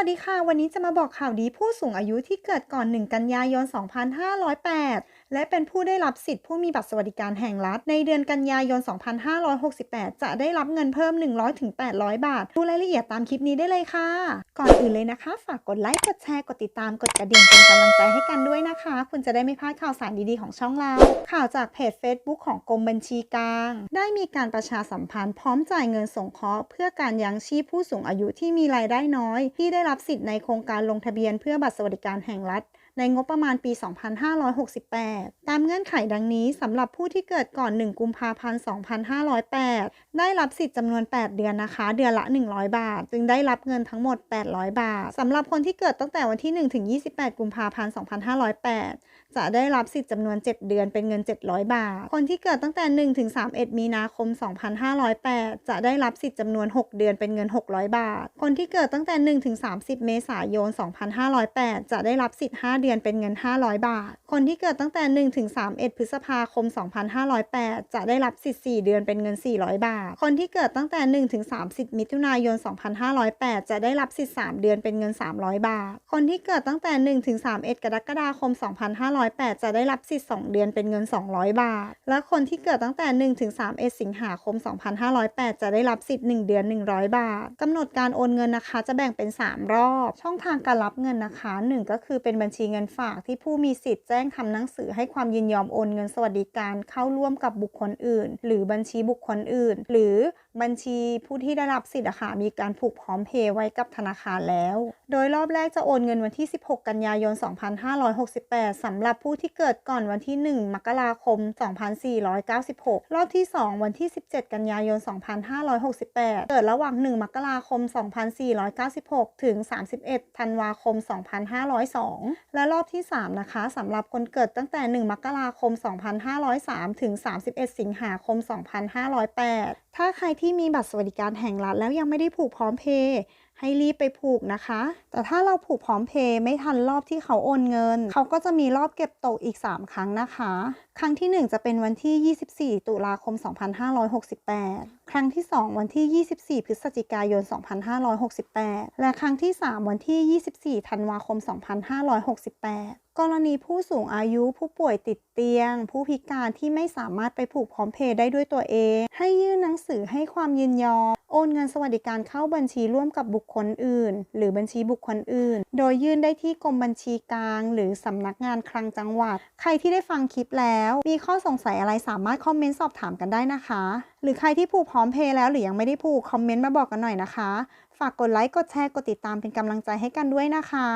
วัสดีค่ะ วันนี้จะมาบอกข่าวดีผู้สูงอายุที่เกิดก่อน 1 กันยายน 2508 และเป็นผู้ได้รับสิทธิผู้มีบัตรสวัสดิการแห่งรัฐ ในเดือนกันยายน 2568 จะได้รับเงินเพิ่ม 100-800 บาท ดูรายละเอียดตามคลิปนี้ได้เลยค่ะ ก่อนอื่นเลยนะคะ ฝากกดไลค์ กดแชร์ กดติดตาม กดกระดิ่งเป็นกำลังใจให้กันด้วยนะคะ คุณจะได้ไม่พลาดข่าวสารดีๆของช่องเรา ข่าวจากเพจ Facebook ของกรมบัญชีกลาง ได้มีการประชาสัมพันธ์พร้อมจ่ายเงินสงเคราะห์เพื่อการยังชีพผู้สูงอายุที่มีรายได้น้อยที่ได้รับสิทธิ์ในโครงการลงทะเบียนเพื่อบัตรสวัสดิการแห่งรัฐ ในงบประมาณปี 2568 ตามเงื่อนไขดังนี้สำหรับผู้ที่เกิดก่อน 1 กุมภาพันธ์ 2508 ได้รับสิทธิ์จำนวน 8 เดือนนะคะ เดือนละ 100 บาท จึงได้รับเงินทั้งหมด 800 บาทสำหรับคนที่เกิดตั้งแต่วันที่ 1 ถึง 28 กุมภาพันธ์ 2508 จะได้รับสิทธิ์จำนวน 7 เดือนเป็นเงิน 700 บาท คนที่เกิดตั้งแต่ 1 ถึง 31 มีนาคม 2508 จะได้รับสิทธิ์จำนวน 6 เดือนเป็นเงิน 600 บาท คนที่เกิดตั้งแต่ 1 ถึง 30 เมษายน 2508 จะได้รับสิทธิ์ 5 เดือนเป็นเงิน 500 บาท คนที่เกิดตั้งแต่ 1 ถึง 31 พฤษภาคม 2508 จะได้รับสิทธิ์ 4 เดือนเป็นเงิน 400 บาท คนที่เกิดตั้งแต่ 1 ถึง 30 มิถุนายน 2508 จะได้รับสิทธิ์ 3 เดือนเป็นเงิน 300 บาท คนที่เกิดตั้งแต่ 1 ถึง 31 กรกฎาคม2508 จะได้รับสิทธิ์ 2 เดือนเป็นเงิน 200 บาท และคนที่เกิดตั้งแต่1ถึง31สิงหาคม 2508 จะได้รับสิทธิ์ 1 เดือน 100 บาทกำหนดการโอนเงินนะคะ จะแบ่งเป็น 3 รอบ ช่องทางการรับเงินนะคะ 1 ก็คือเป็นบัญชีเงินฝากที่ผู้มีสิทธิ์แจ้งทำหนังสือให้ความยินยอมโอนเงินสวัสดิการเข้าร่วมกับบุคคลอื่น หรือบัญชีบุคคลอื่น หรือบัญชีผู้ที่ได้รับสิทธิ์อะค่ะมีการผูกพร้อมเพย์ไว้กับธนาคารแล้ว โดยรอบแรกจะโอนเงินวันที่ 16 กันยายน 2568สำหรับรับผู้ที่เกิดก่อนวันที่ 1 มกราคม 2496 รอบที่ 2 วันที่ 17 กันยายน 2568 เกิดระหว่าง 1 มกราคม 2496 ถึง 31 ธันวาคม 2502 และรอบที่ 3 นะคะสำหรับคนเกิดตั้งแต่ 1 มกราคม 2503 ถึง 31 สิงหาคม 2508 ถ้าใครที่มีบัตรสวัสดิการแห่งรัฐแล้วยังไม่ได้ผูกพร้อมเพย์ ให้รีบไปผูกนะคะ แต่ถ้าเราผูกพร้อมเพย์ไม่ทันรอบที่เขาโอนเงิน เขาก็จะมีรอบเก็บตกอีก 3 ครั้งนะคะ ครั้งที่ 1 จะเป็นวันที่ 24 ตุลาคม 2568 ครั้งที่ 2 วันที่ 24 พฤศจิกายน 2568 และครั้งที่ 3 วันที่ 24 ธันวาคม 2568กรณีผู้สูงอายุผู้ป่วยติดเตียง ผู้พิการที่ไม่สามารถไปผูกพร้อมเพย์ได้ด้วยตัวเอง ให้ยื่นหนังสือให้ความยินยอม โอนเงินสวัสดิการเข้าบัญชีร่วมกับบุคคลอื่น หรือบัญชีบุคคลอื่น โดยยื่นได้ที่กรมบัญชีกลาง หรือสำนักงานคลังจังหวัด ใครที่ได้ฟังคลิปแล้ว มีข้อสงสัยอะไรสามารถคอมเมนต์สอบถามกันได้นะคะ หรือใครที่ผูกพร้อมเพย์แล้วหรือยังไม่ได้ผูกคอมเมนต์มาบอกกันหน่อยนะคะ ฝากกดไลค์กดแชร์กดติดตามเป็นกำลังใจให้กันด้วยนะคะ